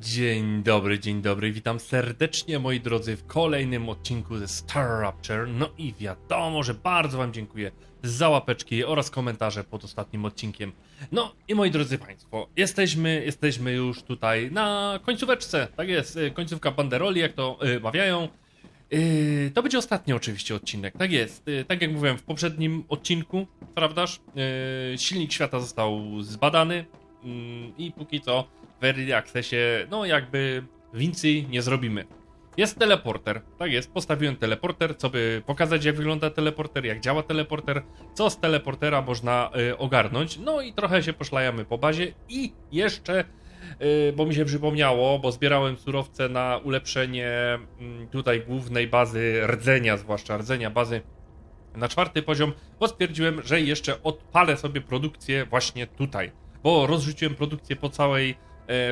Dzień dobry, dzień dobry, witam serdecznie moi drodzy w kolejnym odcinku ze Star Rapture. No i wiadomo, że bardzo wam dziękuję za łapeczki oraz komentarze pod ostatnim odcinkiem. No i moi drodzy państwo, jesteśmy, jesteśmy już tutaj na końcóweczce, tak jest, y, końcówka banderoli, jak to y, mawiają. Yy, to będzie ostatni oczywiście odcinek, tak jest. Yy, tak jak mówiłem w poprzednim odcinku, prawdaż? Yy, silnik świata został zbadany yy, i póki co w Early Accessie, no jakby więcej nie zrobimy. Jest teleporter, tak jest, postawiłem teleporter, co by pokazać jak wygląda teleporter, jak działa teleporter, co z teleportera można yy, ogarnąć, no i trochę się poszlajamy po bazie i jeszcze Yy, bo mi się przypomniało, bo zbierałem surowce na ulepszenie mm, tutaj głównej bazy rdzenia, zwłaszcza rdzenia bazy na czwarty poziom, bo stwierdziłem, że jeszcze odpalę sobie produkcję właśnie tutaj, bo rozrzuciłem produkcję po całej,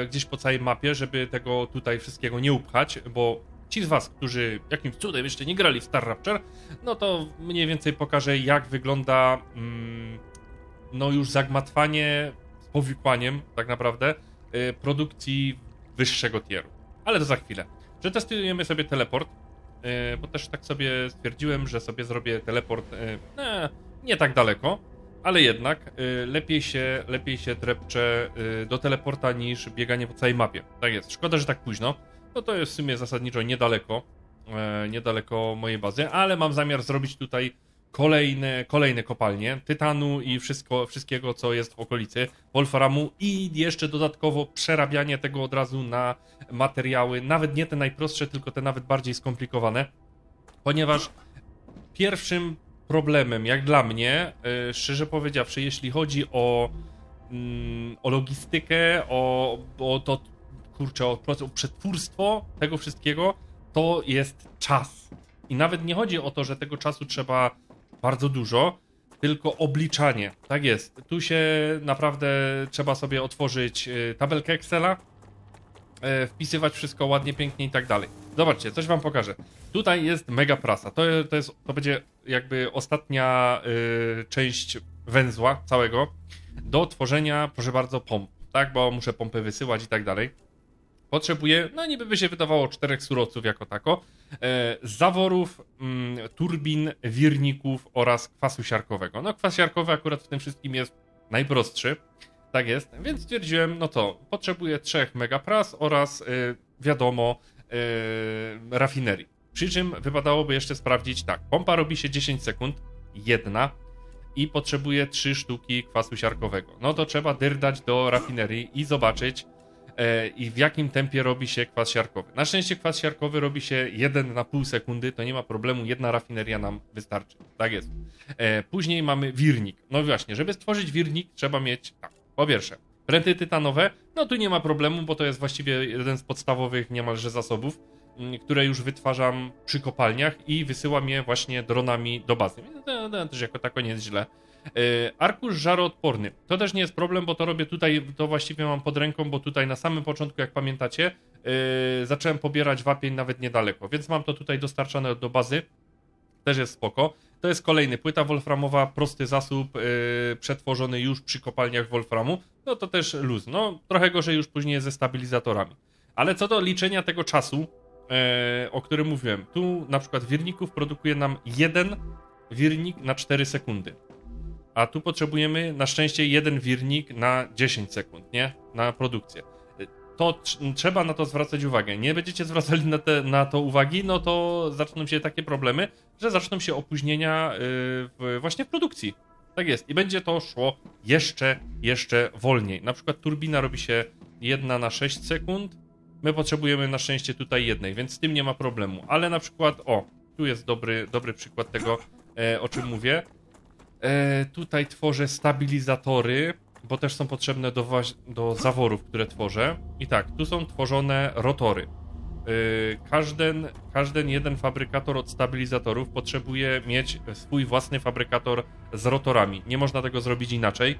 gdzieś po całej mapie, żeby tego tutaj wszystkiego nie upchać, bo ci z was, którzy jakimś cudem jeszcze nie grali w Star Rapture, no to mniej więcej pokażę jak wygląda mm, no już zagmatwanie z powikłaniem tak naprawdę y, produkcji wyższego tieru. Ale to za chwilę. Przetestujemy sobie teleport, y, bo też tak sobie stwierdziłem, że sobie zrobię teleport y, e, nie tak daleko, ale jednak y, lepiej się, lepiej się trepcze y, do teleporta niż bieganie po całej mapie. Tak jest. Szkoda, że tak późno. No to jest w sumie zasadniczo niedaleko, e, niedaleko mojej bazy, ale mam zamiar zrobić tutaj kolejne, kolejne kopalnie tytanu i wszystko, wszystkiego, co jest w okolicy Wolframu i jeszcze dodatkowo przerabianie tego od razu na materiały, nawet nie te najprostsze, tylko te nawet bardziej skomplikowane, ponieważ pierwszym problemem, jak dla mnie, yy, szczerze powiedziawszy, jeśli chodzi o, mm, o logistykę, o, o to, kurczę, o, o przetwórstwo tego wszystkiego, to jest czas. I nawet nie chodzi o to, że tego czasu trzeba bardzo dużo, tylko obliczanie. Tak jest. Tu się naprawdę trzeba sobie otworzyć y, tabelkę Excela, e, wpisywać wszystko ładnie, pięknie i tak dalej. Zobaczcie, coś wam pokażę. Tutaj jest mega prasa. To, to, jest, to będzie jakby ostatnia y, część węzła całego do tworzenia, proszę bardzo, pomp. Tak, bo muszę pompy wysyłać i tak dalej. Potrzebuję, no niby by się wydawało, czterech surowców jako tako, e, zaworów, mm, turbin, wirników oraz kwasu siarkowego. No kwas siarkowy akurat w tym wszystkim jest najprostszy, tak jest, więc stwierdziłem, no to potrzebuję trzech megapras oraz y, wiadomo y, rafinerii. Przy czym wypadałoby jeszcze sprawdzić tak, pompa robi się 10 sekund, jedna i potrzebuje 3 sztuki kwasu siarkowego. No to trzeba dyrdać do rafinerii i zobaczyć e, i w jakim tempie robi się kwas siarkowy. Na szczęście kwas siarkowy robi się 1 na pół sekundy, to nie ma problemu, jedna rafineria nam wystarczy. Tak jest. E, później mamy wirnik. No właśnie, żeby stworzyć wirnik trzeba mieć tak, po pierwsze pręty tytanowe, no tu nie ma problemu, bo to jest właściwie jeden z podstawowych niemalże zasobów, które już wytwarzam przy kopalniach i wysyłam je właśnie dronami do bazy. To, to też jako tako nie jest źle. E, Arkusz żaroodporny. To też nie jest problem, bo to robię tutaj, to właściwie mam pod ręką, bo tutaj na samym początku, jak pamiętacie, e, zacząłem pobierać wapień nawet niedaleko, więc mam to tutaj dostarczane do bazy. Też jest spoko. To jest kolejny płyta wolframowa, prosty zasób, yy, przetworzony już przy kopalniach wolframu. No to też luz. No trochę gorzej już później ze stabilizatorami. Ale co do liczenia tego czasu, o którym mówiłem, tu na przykład wirników produkuje nam jeden wirnik na 4 sekundy. A tu potrzebujemy na szczęście jeden wirnik na 10 sekund, nie? Na produkcję. To tr- trzeba na to zwracać uwagę. Nie będziecie zwracali na, te, na to uwagi, no to zaczną się takie problemy, że zaczną się opóźnienia yy, w, właśnie w produkcji. Tak jest. I będzie to szło jeszcze, jeszcze wolniej. Na przykład turbina robi się jedna na 6 sekund. My potrzebujemy na szczęście tutaj jednej, więc z tym nie ma problemu. Ale na przykład, o, tu jest dobry, dobry przykład tego, e, o czym mówię. E, tutaj tworzę stabilizatory, bo też są potrzebne do, do zaworów, które tworzę. I tak, tu są tworzone rotory. Yy, każden, każden jeden fabrykator od stabilizatorów potrzebuje mieć swój własny fabrykator z rotorami. Nie można tego zrobić inaczej.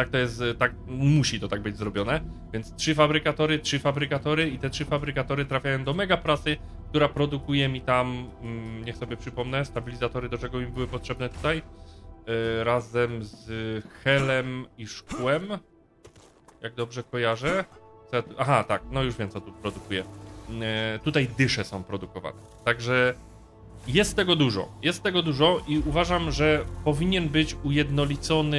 Tak to jest, y, tak musi to tak być zrobione. Więc trzy fabrykatory, trzy fabrykatory i te trzy fabrykatory trafiają do mega prasy, która produkuje mi tam, mm, niech sobie przypomnę, stabilizatory do czego mi były potrzebne tutaj. Yy, razem z helem i szkłem, jak dobrze kojarzę. Aha, tak, no już wiem, co tu produkuje. E, tutaj dysze są produkowane. Także jest tego dużo. Jest tego dużo i uważam, że powinien być ujednolicony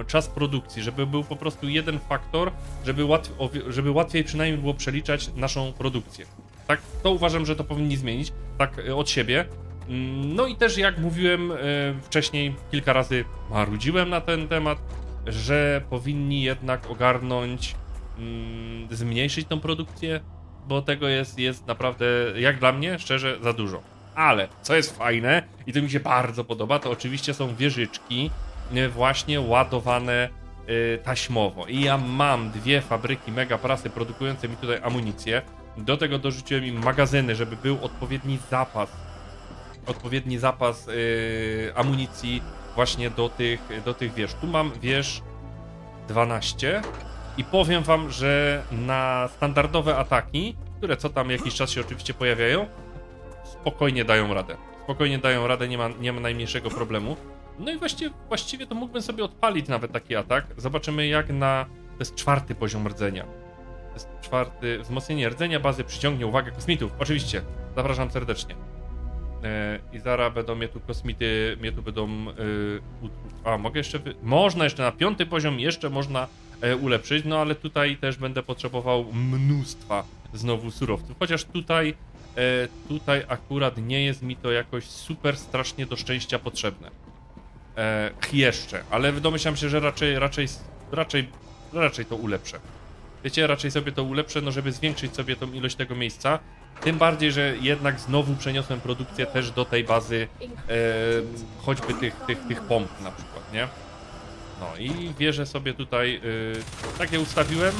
e, czas produkcji, żeby był po prostu jeden faktor, żeby, łatw, żeby łatwiej przynajmniej było przeliczać naszą produkcję. Tak, to uważam, że to powinni zmienić, tak e, od siebie. Mm, No i też jak mówiłem e, wcześniej, kilka razy marudziłem na ten temat, że powinni jednak ogarnąć, mm, zmniejszyć tą produkcję, bo tego jest, jest naprawdę, jak dla mnie, szczerze, za dużo. Ale, co jest fajne i to mi się bardzo podoba, to oczywiście są wieżyczki e, właśnie ładowane e, taśmowo. I ja mam dwie fabryki mega prasy produkujące mi tutaj amunicję. Do tego dorzuciłem im magazyny, żeby był odpowiedni zapas odpowiedni zapas yy, amunicji właśnie do tych, do tych wież. Tu mam wież 12 i powiem wam, że na standardowe ataki, które co tam jakiś czas się oczywiście pojawiają, spokojnie dają radę. Spokojnie dają radę, nie ma, nie ma najmniejszego problemu. No i właściwie, właściwie to mógłbym sobie odpalić nawet taki atak. Zobaczymy jak na... To jest czwarty poziom rdzenia. To jest czwarty... Wzmocnienie rdzenia bazy przyciągnie uwagę kosmitów. Oczywiście. Zapraszam serdecznie. E, I zaraz będą mnie tu kosmity, mnie tu będą. e, a, mogę jeszcze. Wy... Można jeszcze na piąty poziom, jeszcze można e, ulepszyć, no ale tutaj też będę potrzebował mnóstwa znowu surowców. Chociaż tutaj, tutaj akurat nie jest mi to jakoś super strasznie do szczęścia potrzebne. E, jeszcze, ale domyślam się, że raczej, raczej, raczej, raczej to ulepszę. Wiecie, raczej sobie to ulepszę, no żeby zwiększyć sobie tą ilość tego miejsca. Tym bardziej, że jednak znowu przeniosłem produkcję też do tej bazy e, choćby tych, tych, tych pomp na przykład, nie? No i wieżę sobie tutaj, e, tak je ustawiłem.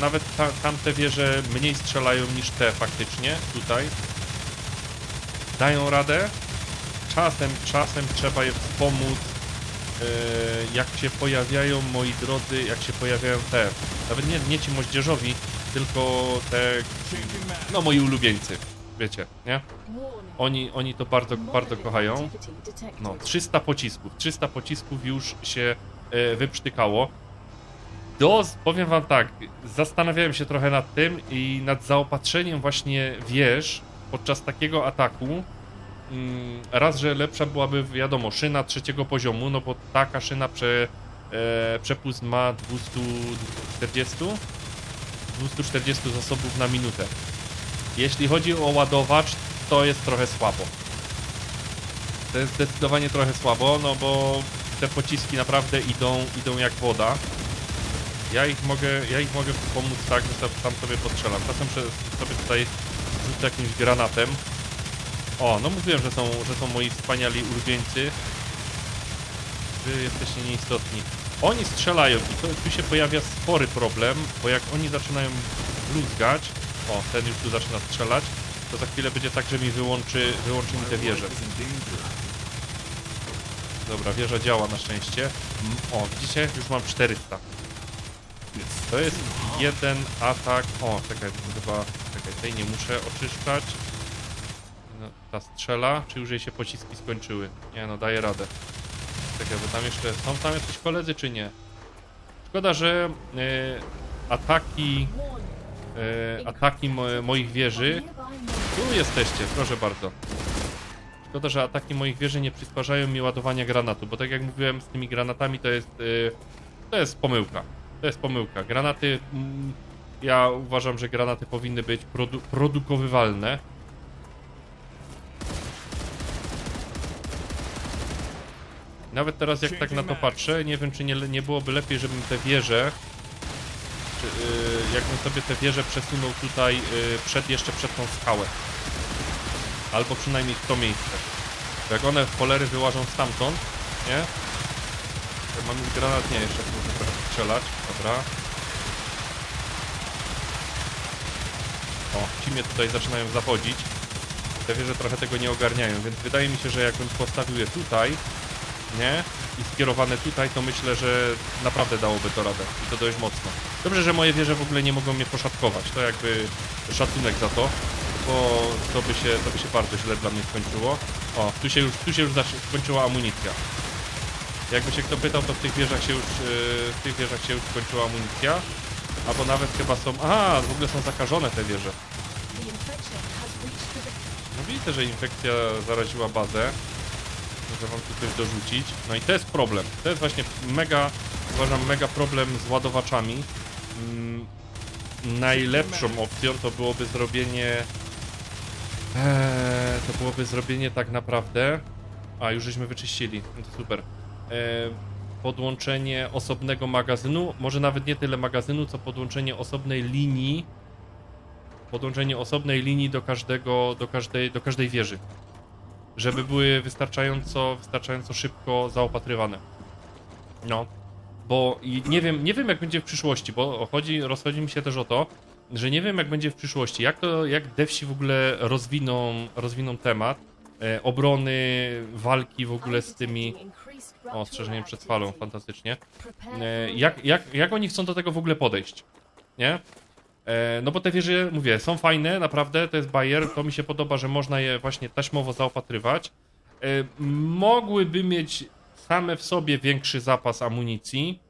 Nawet ta, tamte wieże mniej strzelają niż te faktycznie, tutaj. Dają radę. Czasem, czasem trzeba je wspomóc e, jak się pojawiają, moi drodzy, jak się pojawiają te, nawet nie, nie ci moździerzowi, tylko te, no moi ulubieńcy, wiecie, nie? Oni, oni to bardzo, bardzo kochają. No, 300 pocisków, 300 pocisków już się e, wyprztykało. Do, powiem wam tak, zastanawiałem się trochę nad tym i nad zaopatrzeniem właśnie wież podczas takiego ataku. Mm, Raz, że lepsza byłaby, wiadomo, szyna trzeciego poziomu, no bo taka szyna prze, e, przepust ma 240 240 zasobów na minutę. Jeśli chodzi o ładowacz, to jest trochę słabo. To jest zdecydowanie trochę słabo, no bo te pociski naprawdę idą, idą jak woda. Ja ich mogę, ja ich mogę pomóc tak, że tam sobie postrzelam. Czasem sobie tutaj rzucę jakimś granatem. O, no mówiłem, że są, że są moi wspaniali ulubieńcy. Wy jesteście nieistotni. Oni strzelają i to, tu się pojawia spory problem, bo jak oni zaczynają bluzgać, o, ten już tu zaczyna strzelać, to za chwilę będzie tak, że mi wyłączy, wyłączy mi te wieże. Dobra, wieża działa na szczęście. O, widzicie? Już mam 400. To jest jeden atak. O, czekaj, to chyba. Czekaj, tej nie muszę oczyszczać. No, ta strzela, czy już jej się pociski skończyły? Nie no, daje radę. Czekaj, bo tam jeszcze. Są tam jacyś koledzy, czy nie? Szkoda, że e, ataki. E, ataki mo moich wieży. Tu jesteście, proszę bardzo. Szkoda, że ataki moich wieży nie przysparzają mi ładowania granatu, bo tak jak mówiłem, z tymi granatami to jest. y, to jest pomyłka. To jest pomyłka. Granaty. Mm, ja uważam, że granaty powinny być produ produkowywalne. Nawet teraz, jak tak na to patrzę, nie wiem, czy nie, nie byłoby lepiej, żebym te wieże. Czy, y, jakbym sobie te wieże przesunął tutaj y, przed, jeszcze przed tą skałę. Albo przynajmniej w to miejsce. Jak one w polery wyłażą stamtąd, nie? Mam już granat, nie, jeszcze strzelać. Dobra. O, ci mnie tutaj zaczynają zawodzić. Te wieże trochę tego nie ogarniają, więc wydaje mi się, że jakbym postawił je tutaj, nie? I skierowane tutaj, to myślę, że naprawdę dałoby to radę. I to dość mocno. Dobrze, że moje wieże w ogóle nie mogą mnie poszatkować. To jakby szacunek za to bo to by się, to by się bardzo źle dla mnie skończyło. O, tu się już, tu się już skończyła amunicja. Jakby się kto pytał, to w tych wieżach się już, yy, w tych wieżach się już skończyła amunicja. albo nawet chyba są... Aha, w ogóle są zakażone te wieże. No widzę, że infekcja zaraziła bazę. Muszę wam tu coś dorzucić. No i to jest problem. To jest właśnie mega, uważam, mega problem z ładowaczami. Mm, najlepszą opcją to byłoby zrobienie... Eee, to byłoby zrobienie tak naprawdę... A, już żeśmy wyczyścili. No to super. Eee, podłączenie osobnego magazynu, może nawet nie tyle magazynu, co podłączenie osobnej linii podłączenie osobnej linii do każdego, do każdej, do każdej wieży. Żeby były wystarczająco, wystarczająco szybko zaopatrywane. No. Bo i nie wiem, nie wiem jak będzie w przyszłości, bo chodzi, rozchodzi mi się też o to, że nie wiem jak będzie w przyszłości, jak to, jak devsi w ogóle rozwiną, rozwiną temat e, obrony, walki w ogóle z tymi, o, przed falą, fantastycznie. E, jak, jak, jak oni chcą do tego w ogóle podejść, nie? E, no bo te wieże, mówię, są fajne, naprawdę, to jest bajer, to mi się podoba, że można je właśnie taśmowo zaopatrywać. E, mogłyby mieć same w sobie większy zapas amunicji,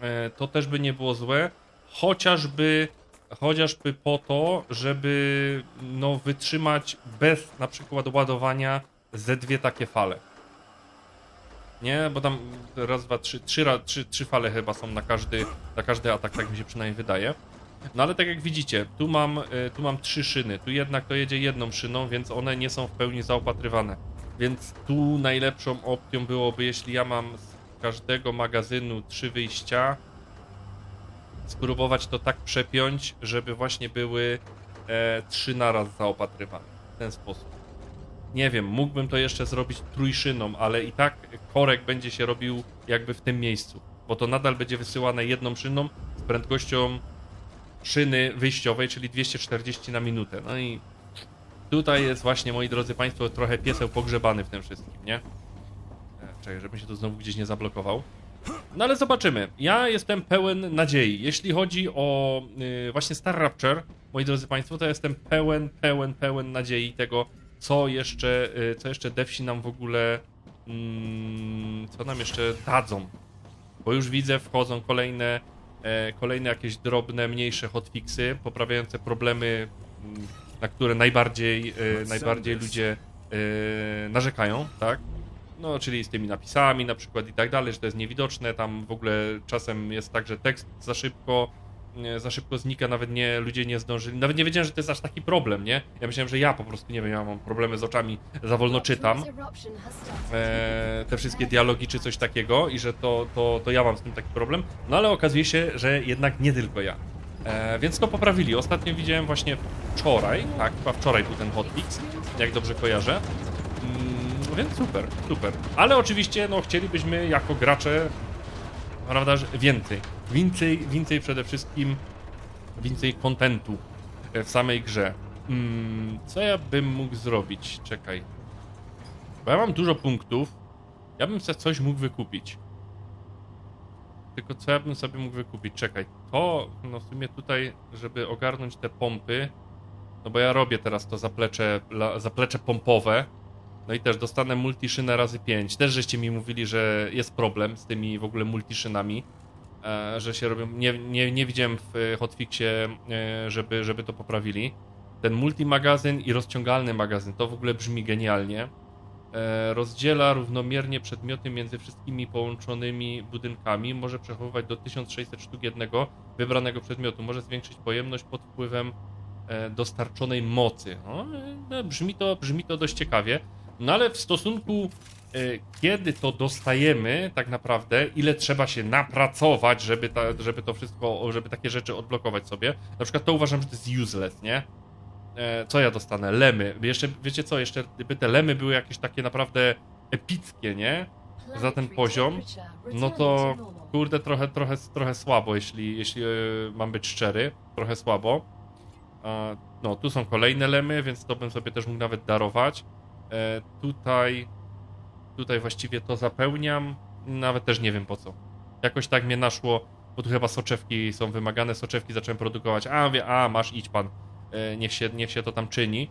e, to też by nie było złe, chociażby, chociażby po to, żeby no, wytrzymać bez na przykład ładowania ze dwie takie fale. Nie, bo tam raz, dwa, trzy, trzy, trzy, trzy fale chyba są na każdy, na każdy atak, tak mi się przynajmniej wydaje. No ale tak jak widzicie, tu mam, y, tu mam trzy szyny, tu jednak to jedzie jedną szyną, więc one nie są w pełni zaopatrywane. Więc tu najlepszą opcją byłoby, jeśli ja mam z każdego magazynu trzy wyjścia, spróbować to tak przepiąć, żeby właśnie były e, trzy naraz zaopatrywane. W ten sposób. Nie wiem, mógłbym to jeszcze zrobić trójszyną, ale i tak korek będzie się robił jakby w tym miejscu, bo to nadal będzie wysyłane jedną szyną z prędkością szyny wyjściowej, czyli 240 na minutę. No i tutaj jest właśnie, moi drodzy Państwo, trochę pieseł pogrzebany w tym wszystkim, nie? E, Czekaj, żebym się tu znowu gdzieś nie zablokował. No ale zobaczymy. Ja jestem pełen nadziei. Jeśli chodzi o y, właśnie Star Rapture, moi drodzy Państwo, to jestem pełen, pełen, pełen nadziei tego, co jeszcze, y, co jeszcze devsi nam w ogóle, mm, co nam jeszcze dadzą. Bo już widzę, wchodzą kolejne, e, kolejne jakieś drobne, mniejsze hotfixy, poprawiające problemy, mm, na które najbardziej, e, najbardziej ludzie e, narzekają, tak? No, czyli z tymi napisami na przykład i tak dalej, że to jest niewidoczne, tam w ogóle czasem jest tak, że tekst za szybko za szybko znika, nawet nie, ludzie nie zdążyli, nawet nie wiedziałem, że to jest aż taki problem, nie? Ja myślałem, że ja po prostu, nie wiem, ja mam problemy z oczami, za wolno czytam, e, te wszystkie dialogi czy coś takiego i że to, to, to ja mam z tym taki problem, no ale okazuje się, że jednak nie tylko ja. E, więc to poprawili. Ostatnio widziałem właśnie wczoraj, tak, chyba wczoraj był ten hotfix, jak dobrze kojarzę. Mm, więc super, super. Ale oczywiście, no, chcielibyśmy jako gracze, prawda, więcej. Więcej, więcej przede wszystkim, więcej kontentu w samej grze. Mm, co ja bym mógł zrobić? Czekaj. Bo ja mam dużo punktów. Ja bym sobie coś mógł wykupić. Tylko co ja bym sobie mógł wykupić? Czekaj. To, no w sumie tutaj, żeby ogarnąć te pompy, no bo ja robię teraz to zaplecze, zaplecze pompowe. No i też dostanę multiszynę razy 5. Też żeście mi mówili, że jest problem z tymi w ogóle multiszynami, e, że się robią. Nie, nie, nie widziałem w e, hotfixie, e, żeby, żeby to poprawili. Ten multimagazyn i rozciągalny magazyn to w ogóle brzmi genialnie. Rozdziela równomiernie przedmioty między wszystkimi połączonymi budynkami. Może przechowywać do 1600 sztuk jednego wybranego przedmiotu. Może zwiększyć pojemność pod wpływem dostarczonej mocy. No, brzmi, to, brzmi to dość ciekawie. No ale w stosunku, e, kiedy to dostajemy, tak naprawdę, ile trzeba się napracować, żeby, ta, żeby to wszystko, żeby takie rzeczy odblokować sobie. Na przykład to uważam, że to jest useless, nie? E, co ja dostanę? Lemy. Jeszcze, wiecie co, jeszcze gdyby te lemy były jakieś takie naprawdę epickie, nie? za ten poziom, No to kurde, trochę, trochę, trochę słabo, jeśli, jeśli e, mam być szczery. Trochę słabo. No, tu są kolejne lemy, więc to bym sobie też mógł nawet darować. E, tutaj, tutaj właściwie to zapełniam. Nawet też nie wiem po co. Jakoś tak mnie naszło, bo tu chyba soczewki są wymagane, soczewki zacząłem produkować. A, wie, a masz, idź pan. E, niech, się, niech się to tam czyni.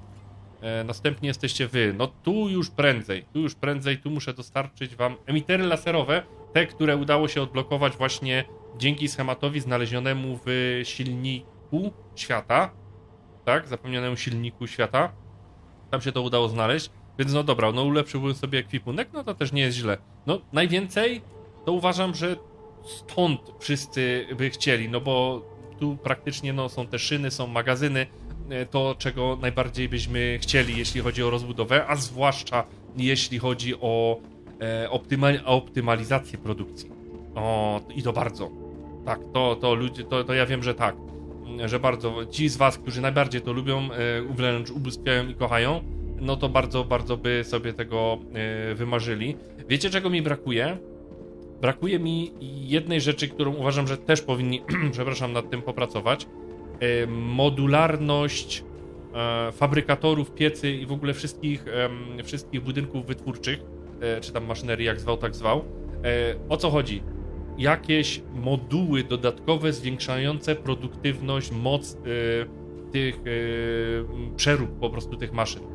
E, Następnie jesteście wy. No tu już prędzej, tu już prędzej, tu muszę dostarczyć wam emitery laserowe, te, które udało się odblokować właśnie dzięki schematowi znalezionemu w silniku świata, tak, zapomnianemu silniku świata, tam się to udało znaleźć, więc no dobra, no ulepszyłbym sobie ekwipunek, no to też nie jest źle. No najwięcej to uważam, że stąd wszyscy by chcieli, no bo tu praktycznie no, są te szyny, są magazyny, e, to czego najbardziej byśmy chcieli, jeśli chodzi o rozbudowę, a zwłaszcza jeśli chodzi o, e, optymalizację produkcji. O, i to bardzo. Tak, to, to ludzie, to, to ja wiem, że tak, że bardzo. Ci z was, którzy najbardziej to lubią, e, wręcz ubóstwiają i kochają, no to bardzo, bardzo by sobie tego e, wymarzyli. Wiecie, czego mi brakuje? Brakuje mi jednej rzeczy, którą uważam, że też powinni, przepraszam, nad tym popracować. E, modularność e, fabrykatorów piecy i w ogóle wszystkich, wszystkich budynków wytwórczych, czy tam maszynerii, jak zwał, tak zwał. O co chodzi? Jakieś moduły dodatkowe zwiększające produktywność, moc tych przerób po prostu tych maszyn.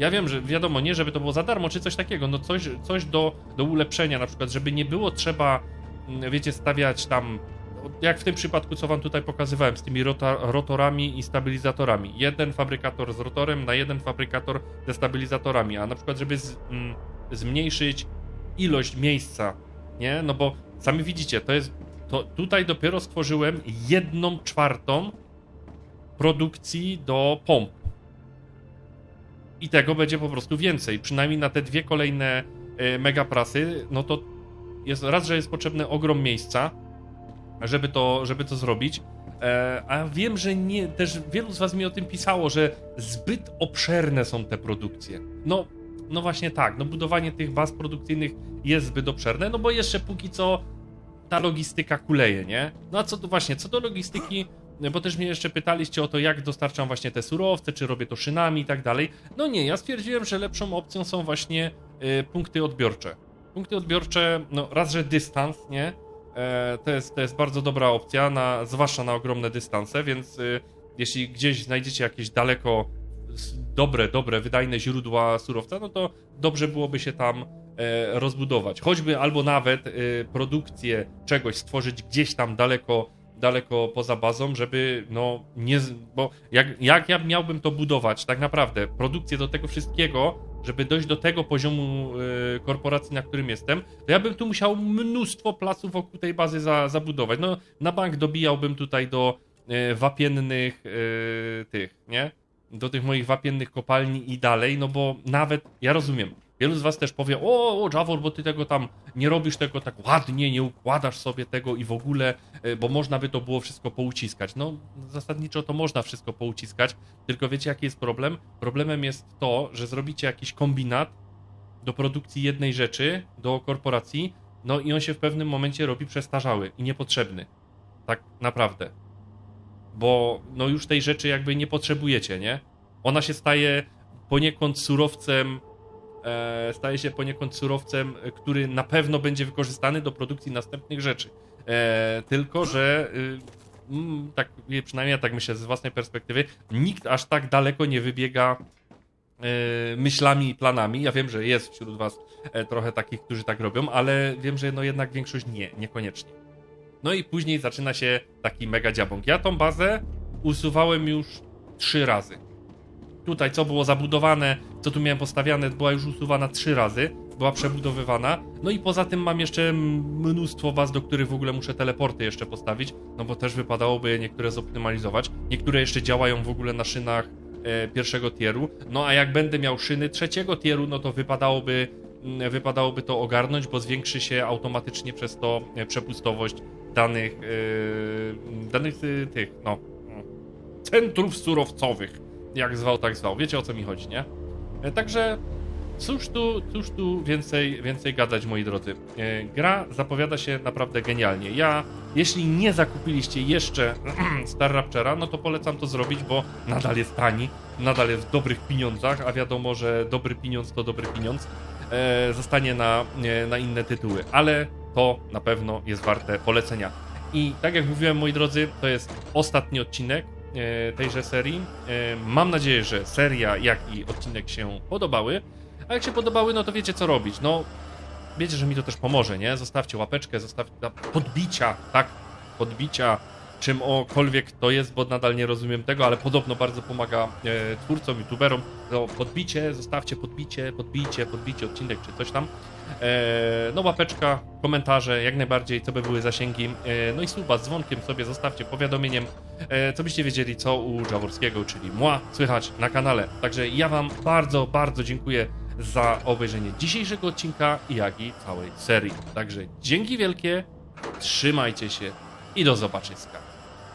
Ja wiem, że wiadomo, nie żeby to było za darmo, czy coś takiego, no coś, coś do, do ulepszenia, na przykład, żeby nie było trzeba, mm, wiecie, stawiać tam, jak w tym przypadku, co wam tutaj pokazywałem, z tymi rota, rotorami i stabilizatorami. Jeden fabrykator z rotorem na jeden fabrykator ze stabilizatorami, a na przykład, żeby z, mm, zmniejszyć ilość miejsca, nie? No bo sami widzicie, to jest, to tutaj dopiero stworzyłem jedną czwartą produkcji do pomp i tego będzie po prostu więcej. Przynajmniej na te dwie kolejne e, megaprasy, no to jest raz, że jest potrzebny ogrom miejsca, żeby to, żeby to zrobić. E, a wiem, że nie, też wielu z was mi o tym pisało, że zbyt obszerne są te produkcje. No, no właśnie tak, no budowanie tych baz produkcyjnych jest zbyt obszerne, no bo jeszcze póki co ta logistyka kuleje, nie? No a co tu właśnie, co do logistyki, bo też mnie jeszcze pytaliście o to, jak dostarczam właśnie te surowce, czy robię to szynami i tak dalej. No nie, ja stwierdziłem, że lepszą opcją są właśnie y, punkty odbiorcze. Punkty odbiorcze, no raz, że dystans, nie? E, to, jest, to jest bardzo dobra opcja, na, zwłaszcza na ogromne dystanse, więc y, jeśli gdzieś znajdziecie jakieś daleko dobre, dobre, wydajne źródła surowca, no to dobrze byłoby się tam e, rozbudować. Choćby albo nawet e, produkcję czegoś stworzyć gdzieś tam daleko, daleko poza bazą, żeby no nie. Bo jak, jak ja miałbym to budować, tak naprawdę, produkcję do tego wszystkiego, żeby dojść do tego poziomu e, korporacji, na którym jestem, to ja bym tu musiał mnóstwo placów wokół tej bazy za, zabudować. No, na bank dobijałbym tutaj do e, wapiennych e, tych, nie? Do tych moich wapiennych kopalni i dalej, no bo nawet, ja rozumiem, wielu z was też powie, o, o Javor, bo ty tego tam nie robisz tego tak ładnie, nie układasz sobie tego i w ogóle, e, bo można by to było wszystko pouciskać. No, zasadniczo to można wszystko pouciskać, tylko wiecie jaki jest problem? Problemem jest to, że zrobicie jakiś kombinat do produkcji jednej rzeczy, do korporacji, no i on się w pewnym momencie robi przestarzały i niepotrzebny. Tak naprawdę. Bo no już tej rzeczy jakby nie potrzebujecie, nie? Ona się staje poniekąd surowcem, e, staje się poniekąd surowcem, który na pewno będzie wykorzystany do produkcji następnych rzeczy. E, tylko, że y, mm, tak, przynajmniej ja tak myślę z własnej perspektywy, nikt aż tak daleko nie wybiega e, myślami i planami. Ja wiem, że jest wśród was e, trochę takich, którzy tak robią, ale wiem, że no jednak większość nie, niekoniecznie. No i później zaczyna się taki mega dziabąk. Ja tą bazę usuwałem już trzy razy. Tutaj co było zabudowane, co tu miałem postawiane, była już usuwana trzy razy, była przebudowywana. No i poza tym mam jeszcze mnóstwo baz, do których w ogóle muszę teleporty jeszcze postawić, no bo też wypadałoby niektóre zoptymalizować. Niektóre jeszcze działają w ogóle na szynach e, pierwszego tieru. No a jak będę miał szyny trzeciego tieru, no to wypadałoby, mm, wypadałoby to ogarnąć, bo zwiększy się automatycznie przez to e, przepustowość danych, e, danych e, tych, no, centrów surowcowych, jak zwał, tak zwał. Wiecie o co mi chodzi, nie? E, Także cóż tu, cóż tu więcej, więcej gadać, moi drodzy. E, Gra zapowiada się naprawdę genialnie. Ja, jeśli nie zakupiliście jeszcze Star Raptera, no to polecam to zrobić, bo nadal jest tani, nadal jest w dobrych pieniądzach, a wiadomo, że dobry pieniądz to dobry pieniądz. E, zostanie na, na inne tytuły, ale to na pewno jest warte polecenia. I tak jak mówiłem, moi drodzy, to jest ostatni odcinek tejże serii. E, Mam nadzieję, że seria, jak i odcinek się podobały. A jak się podobały, no to wiecie co robić. No, wiecie, że mi to też pomoże, nie? Zostawcie łapeczkę, zostawcie podbicia, tak? Podbicia, czymkolwiek to jest, bo nadal nie rozumiem tego, ale podobno bardzo pomaga e, twórcom, youtuberom. No, podbicie, zostawcie podbicie, podbicie, podbicie odcinek czy coś tam. E, no łapeczka, komentarze, jak najbardziej, co by były zasięgi. E, no i suba z dzwonkiem sobie zostawcie powiadomieniem, e, co byście wiedzieli, co u Jaworskiego, czyli mła, słychać na kanale. Także ja wam bardzo, bardzo dziękuję za obejrzenie dzisiejszego odcinka, jak i całej serii. Także dzięki wielkie, trzymajcie się i do zobaczyska.